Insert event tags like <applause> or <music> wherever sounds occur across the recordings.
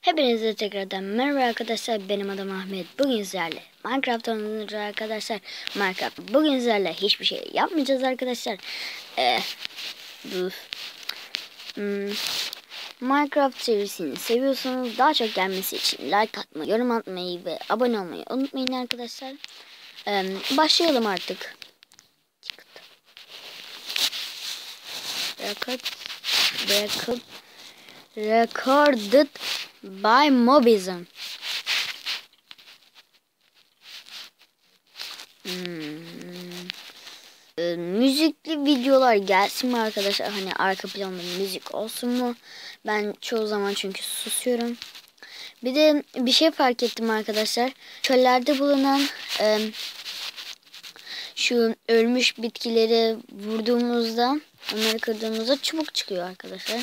Hepinize tekrardan merhaba arkadaşlar. Benim adım Ahmet. Bugün sizlerle Minecraft oynayacağız arkadaşlar. Minecraft. Bugün sizlerle hiçbir şey yapmayacağız arkadaşlar. Ee, bu, hmm, Minecraft serisini seviyorsanız daha çok gelmesi için like atmayı, yorum atmayı ve abone olmayı unutmayın arkadaşlar. Ee, başlayalım artık. Record, record, recorded by Mobism. Hmm. Ee, müzikli videolar gelsin mi arkadaşlar? Hani arka planda müzik olsun mu? Ben çoğu zaman çünkü susuyorum. Bir de bir şey fark ettim arkadaşlar. Çöllerde bulunan e, şu ölmüş bitkileri vurduğumuzda, onları kırdığımızda çubuk çıkıyor arkadaşlar.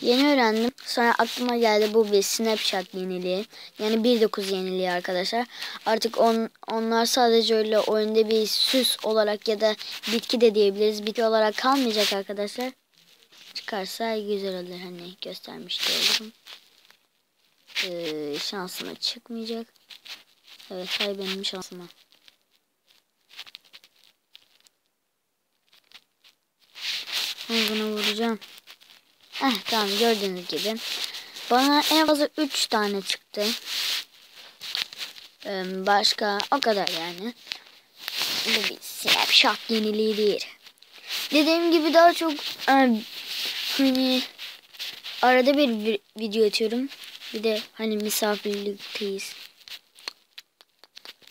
Yeni öğrendim. Sonra aklıma geldi bu bir Snapchat yeniliği. Yani 1.9 yeniliği arkadaşlar. Artık on, onlar sadece öyle oyunda bir süs olarak ya da bitki de diyebiliriz. Bitki olarak kalmayacak arkadaşlar. Çıkarsa güzel olur. Hani göstermiş olurum. Ee, şansıma çıkmayacak. Evet hay benim şansıma. Bunu vuracağım. Heh, tamam gördüğünüz gibi. Bana en fazla 3 tane çıktı. Ee, başka o kadar yani. Bu bir snapshot yeniliği değil. Dediğim gibi daha çok hani arada bir video atıyorum. Bir de hani misafirlikteyiz.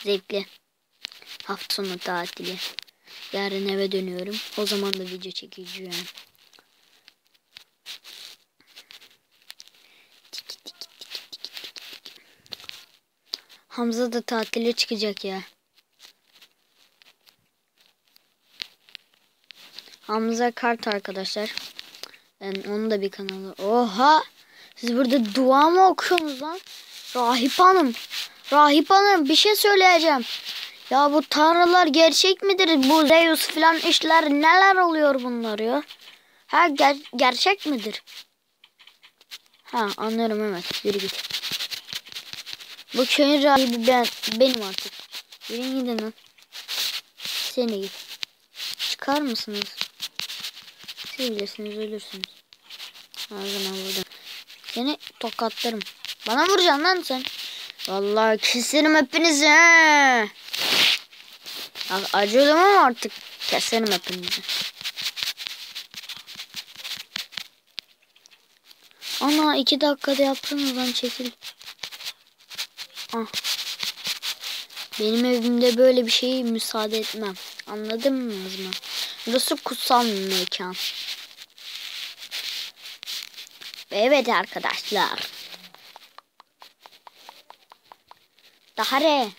Zevkli. Hafta sonu tatili. Yarın eve dönüyorum. O zaman da video çekeceğim. Hamza da tatile çıkacak ya. Hamza Kart arkadaşlar. Yani onun da bir kanalı. Oha! Siz burada dua mı okuyorsunuz lan? Rahip Hanım. Rahip Hanım bir şey söyleyeceğim. Ya bu tanrılar gerçek midir? Bu Zeus falan işler neler oluyor bunlar ya? Ha ger gerçek midir? Ha anlıyorum evet. Yürü git. Bu köyün rahibi ben, benim artık. Yürüyün gidin lan. Seni git. Çıkar mısınız? Siz ölürsünüz. Ağzına vurdum. Seni tokatlarım. Bana vuracaksın lan sen. Vallahi keserim hepinizi he. Acıdım ama artık keserim hepinizi. Ana iki dakikada yaptınız lan çekil. Ah. Benim evimde böyle bir şeyi müsaade etmem. Anladınız mı? Burası kutsal bir mekan. Evet arkadaşlar. Daha re.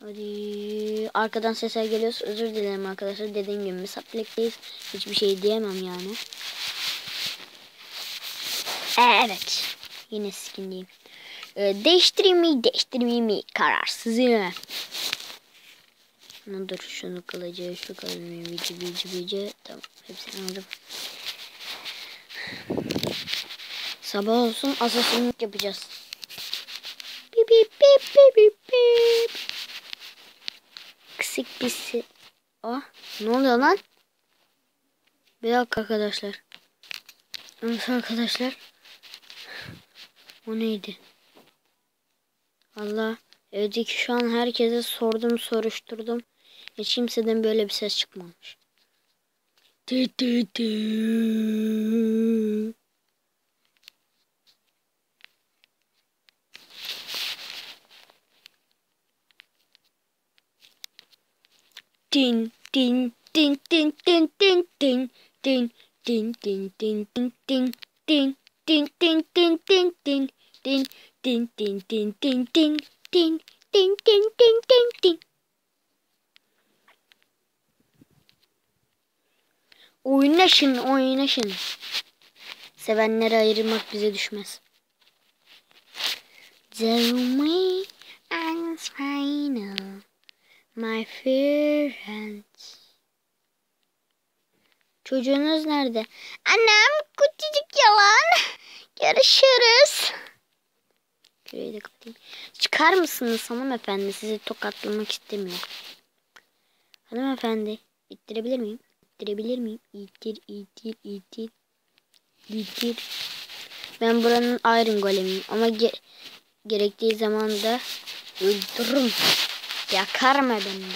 Hadi arkadan sesler geliyorsa özür dilerim arkadaşlar. Dediğim gibi misafirlikteyiz. Hiçbir şey diyemem yani. Evet. Yine skinliyim. Ee, değiştireyim mi değiştirmeyeyim mi kararsızım. Dur şunu kılıcı şu kılıcı bici bici bici tamam hepsini aldım. Sabah olsun asasinlik yapacağız. Bip bip bip bip bip bip. Kısık bisi. Ah ne oluyor lan? Bir dakika arkadaşlar. Nasıl arkadaşlar? O neydi? Allah evdeki şu an herkese sordum soruşturdum. Hiç kimseden böyle bir ses çıkmamış. Dü dü dü. Din din din din din din din din din din din din din din din din din din din din din din din din din din din din din din Oynaşın oynaşın. Sevenleri ayırmak bize düşmez. Me I'm final my friends. Çocuğunuz nerede? Annem küçücük yalan. Yarış Bakar mısınız hanımefendi? Sizi tokatlamak istemiyorum. Hanımefendi ittirebilir miyim? İttirebilir miyim? İttir, ittir, ittir. İttir. Ben buranın Iron Golem'iyim ama ge gerektiği zaman da öldürürüm. Yakarım adamı.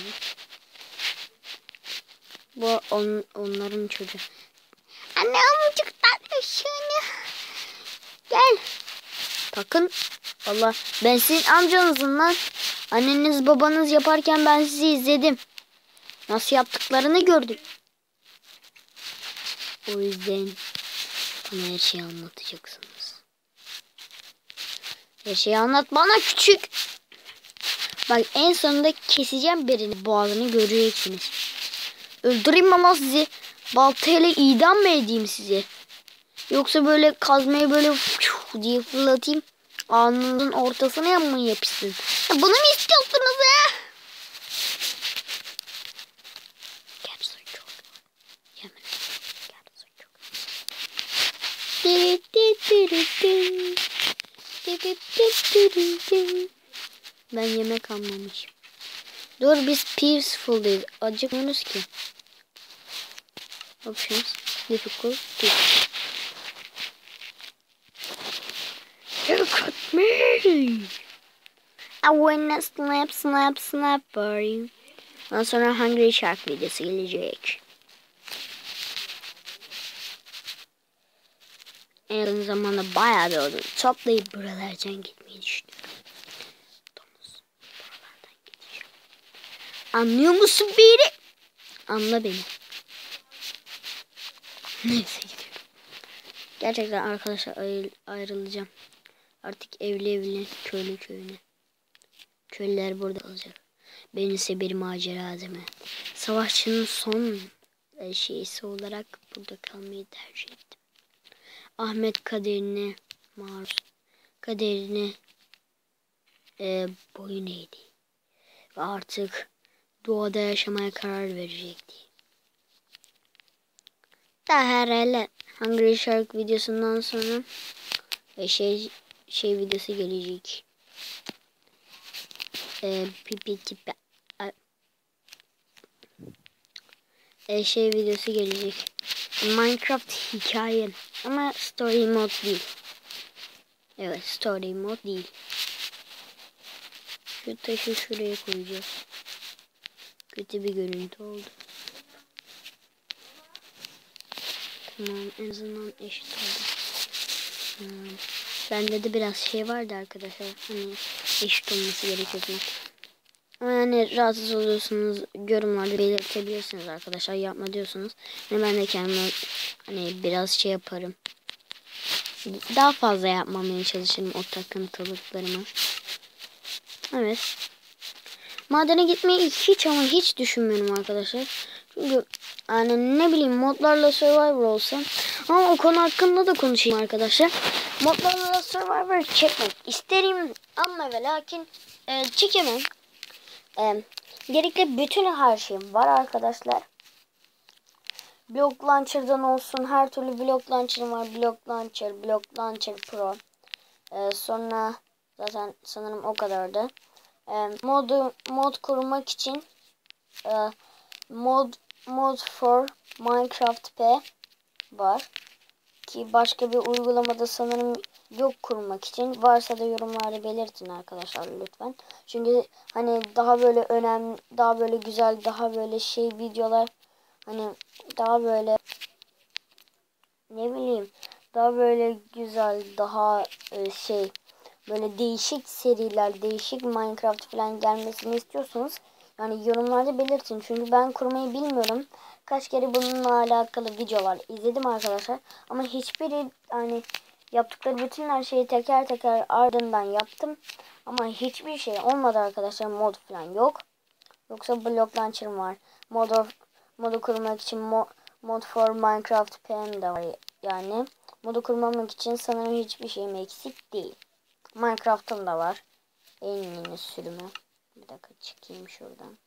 Bu on, onların çocuğu. Anne amcık tatlı şunu. Gel. Bakın. Allah ben sizin amcanızım lan. Anneniz babanız yaparken ben sizi izledim. Nasıl yaptıklarını gördüm. O yüzden bana her şeyi anlatacaksınız. Her şeyi anlat bana küçük. Bak en sonunda keseceğim birini boğazını göreceksiniz. Öldüreyim ama sizi. Baltayla idam mı edeyim sizi? Yoksa böyle kazmayı böyle <laughs> diye fırlatayım. Alnınızın ortasına mı yapışsın? Ya bunu mu istiyorsunuz din. Ben yemek almamışım. Dur biz peaceful'dayız. Acıkmıyoruz ki. Options. Difficult. Difficult. Me. I wanna snap snap snap for you. Ondan sonra Hungry Shark videosu gelecek. En yakın zamanda bayağı bir odun toplayıp buralardan gitmeyi düşünüyorum. Buralardan. Anlıyor musun beni? Anla beni. Neyse gidiyorum. Gerçekten arkadaşlar ayrı, ayrılacağım. Artık evli evli köylü köyüne. Köylüler burada kalacak. Ben ise bir macera adamı. Savaşçının son e, şeysi olarak burada kalmayı tercih ettim. Ahmet kaderine maruz. Kaderine e, boyun eğdi. Ve artık doğada yaşamaya karar verecekti. Daha herhalde Hungry Shark videosundan sonra e, şey şey videosu gelecek. E, pipi tipi e, şey videosu gelecek. Minecraft hikaye ama story mod değil. Evet story mod değil. Şu taşı şuraya koyacağız. Kötü bir görüntü oldu. Tamam en azından eşit oldu. Hmm. Bende de biraz şey vardı arkadaşlar. Hani eşit olması gerekiyor falan. Ama yani rahatsız oluyorsunuz yorumlarda belirtebilirsiniz arkadaşlar. Yapma diyorsunuz. Yani ben de kendime hani biraz şey yaparım. Daha fazla yapmamaya çalışırım o takıntılıklarımı. Evet. Madene gitmeyi hiç ama hiç düşünmüyorum arkadaşlar. Çünkü yani ne bileyim modlarla Survivor olsam. Ama o konu hakkında da konuşayım arkadaşlar. Modlarla Survivor çekmek isterim ama ve lakin e, çekemem. E, gerekli bütün her şeyim var arkadaşlar. Block Launcher'dan olsun her türlü Block Launcher'ım var. Block Launcher, Block Launcher Pro. E, sonra zaten sanırım o kadardı. E, modu mod kurmak için e, mod mod for Minecraft P var. Ki başka bir uygulamada sanırım yok kurmak için. Varsa da yorumlarda belirtin arkadaşlar lütfen. Çünkü hani daha böyle önemli, daha böyle güzel, daha böyle şey videolar hani daha böyle ne bileyim daha böyle güzel, daha e, şey böyle değişik seriler, değişik Minecraft falan gelmesini istiyorsanız yani yorumlarda belirtin. Çünkü ben kurmayı bilmiyorum. Kaç kere bununla alakalı videolar izledim arkadaşlar. Ama hiçbiri hani yaptıkları bütün her şeyi teker teker ardından yaptım. Ama hiçbir şey olmadı arkadaşlar. Mod falan yok. Yoksa Block Launcher var. Mod of, modu kurmak için mo, mod for Minecraft PM de var. Yani modu kurmamak için sanırım hiçbir şeyim eksik değil. Minecraft'ım da var. En yeni sürümü. Bir dakika çıkayım şuradan.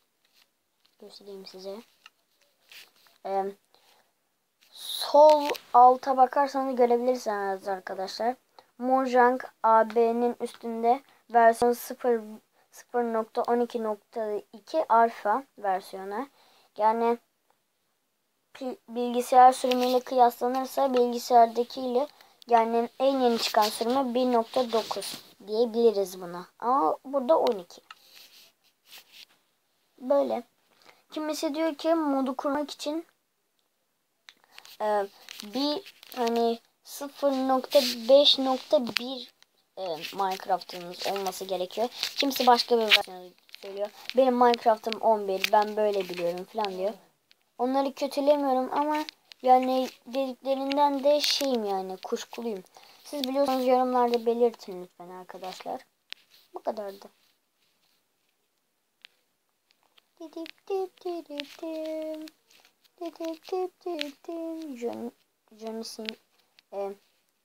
Göstereyim size. Ee, sol alta bakarsanız görebilirsiniz arkadaşlar. Mojang AB'nin üstünde versiyon 0 0.12.2 alfa versiyonu. Yani bilgisayar sürümüyle kıyaslanırsa bilgisayardakiyle yani en yeni çıkan sürümü 1.9 diyebiliriz buna. Ama burada 12. Böyle. Kimisi diyor ki modu kurmak için e, bir hani 0.5.1 e, Minecraft'ınız olması gerekiyor. Kimisi başka bir versiyonu söylüyor. Benim Minecraft'ım 11 ben böyle biliyorum falan diyor. Onları kötülemiyorum ama yani dediklerinden de şeyim yani kuşkuluyum. Siz biliyorsanız yorumlarda belirtin lütfen arkadaşlar. Bu kadardı. John, Johnny'sin e,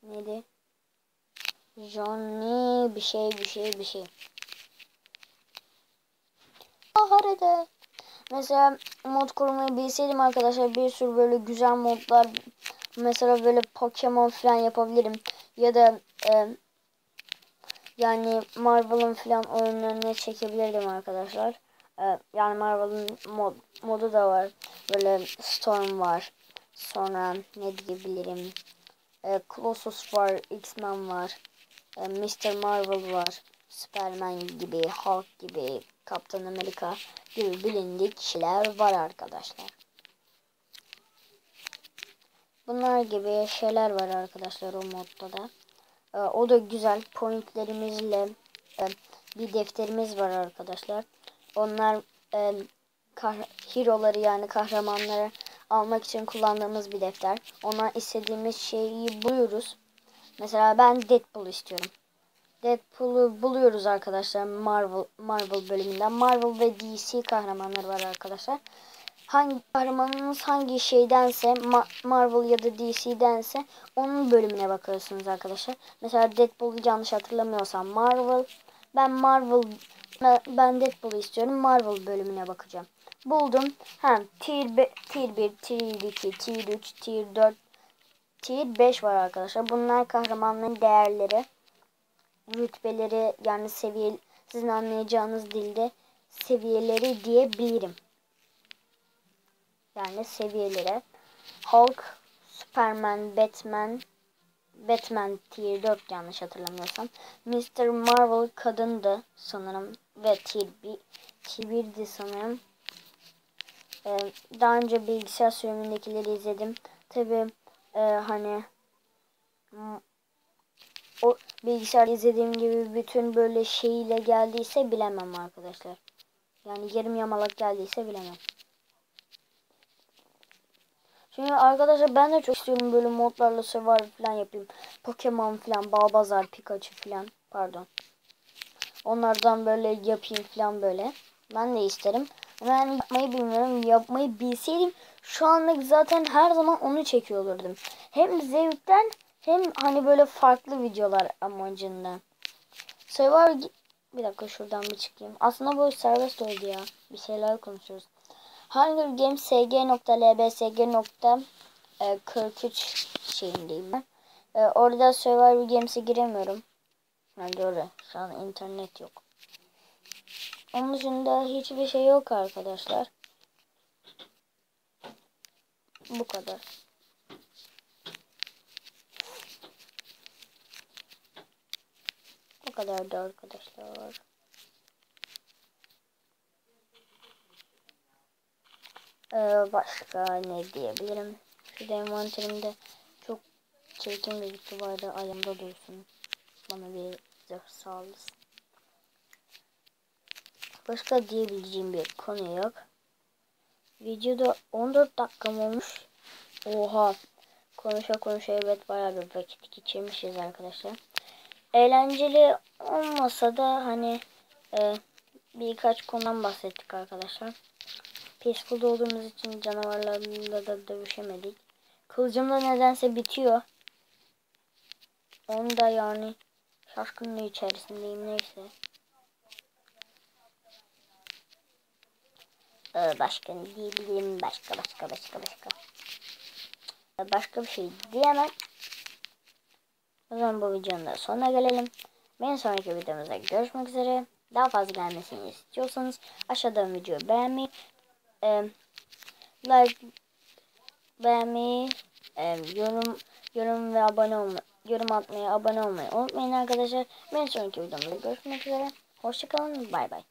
neydi? Johnny bir şey bir şey bir şey. Harada. Mesela mod kurmayı bilseydim arkadaşlar bir sürü böyle güzel modlar mesela böyle Pokemon falan yapabilirim. Ya da e, yani Marvel'ın falan oyunlarını çekebilirdim arkadaşlar. E, yani Marvel'ın mod, modu da var. Böyle Storm var. Sonra ne diyebilirim? E, Colossus var. X-Men var. E, Mr. Marvel var. Superman gibi, Hulk gibi, Kaptan Amerika gibi bilindik kişiler var arkadaşlar. Bunlar gibi şeyler var arkadaşlar o modda da. Ee, o da güzel pointlerimizle e, bir defterimiz var arkadaşlar. Onlar e, hero'ları yani kahramanları almak için kullandığımız bir defter. Ona istediğimiz şeyi buluyoruz. Mesela ben Deadpool istiyorum. Deadpool'u buluyoruz arkadaşlar Marvel Marvel bölümünden. Marvel ve DC kahramanları var arkadaşlar. Hangi kahramanınız hangi şeydense Ma Marvel ya da DC'dense onun bölümüne bakıyorsunuz arkadaşlar. Mesela Deadpool'u yanlış hatırlamıyorsam Marvel. Ben Marvel ben Deadpool'u istiyorum. Marvel bölümüne bakacağım. Buldum. Ha, tier, be, tier 1, tier 2, tier 3, tier 4, tier 5 var arkadaşlar. Bunlar kahramanların değerleri rütbeleri yani seviye sizin anlayacağınız dilde seviyeleri diyebilirim. Yani seviyelere. Hulk, Superman, Batman, Batman tier 4 yanlış hatırlamıyorsam. Mr. Marvel kadındı sanırım ve tier 1, tier 1'di sanırım. Ee, daha önce bilgisayar sürümündekileri izledim. Tabi e, hani o bilgisayar izlediğim gibi bütün böyle şeyiyle geldiyse bilemem arkadaşlar. Yani yarım yamalak geldiyse bilemem. Çünkü arkadaşlar ben de çok istiyorum böyle modlarla survival falan yapayım. Pokemon falan, Balbazar, Pikachu falan. Pardon. Onlardan böyle yapayım falan böyle. Ben de isterim. Ben yapmayı bilmiyorum. Yapmayı bilseydim şu anlık zaten her zaman onu çekiyor olurdum. Hem zevkten hem hani böyle farklı videolar amacından. Survivor bir dakika şuradan bir çıkayım. Aslında bu serbest oldu ya. Bir şeyler konuşuyoruz. Hunger Games sg.lbsg.43 şeyindeyim ben. Ee, orada Survivor Games'e giremiyorum. Yani doğru. Şu an internet yok. Onun dışında hiçbir şey yok arkadaşlar. Bu kadar. Bu kadardı arkadaşlar. Ee, başka ne diyebilirim? Şu envanterimde çok çirkin bir vardı. Ayağımda dursun. Bana bir zırh sağlasın. Başka diyebileceğim bir konu yok. Videoda 14 dakikam olmuş. Oha. Konuşa konuşa evet bayağı bir vakit geçirmişiz arkadaşlar. Eğlenceli olmasa da hani e, birkaç konudan bahsettik arkadaşlar. Peaceful'da olduğumuz için canavarlarla da dövüşemedik. Kılıcım da nedense bitiyor. Onu da yani şaşkınlığı içerisindeyim neyse. Ee, başka ne diyebilirim? Başka başka başka başka. Başka bir şey diyemem. O zaman bu videonun da sonuna gelelim. Bir sonraki videomuzda görüşmek üzere. Daha fazla gelmesini istiyorsanız aşağıdan videoyu beğenmeyi, e, like beğenmeyi, e, yorum yorum ve abone olmayı, yorum atmayı, abone olmayı unutmayın arkadaşlar. Bir sonraki videomuzda görüşmek üzere. Hoşçakalın. Bay bay.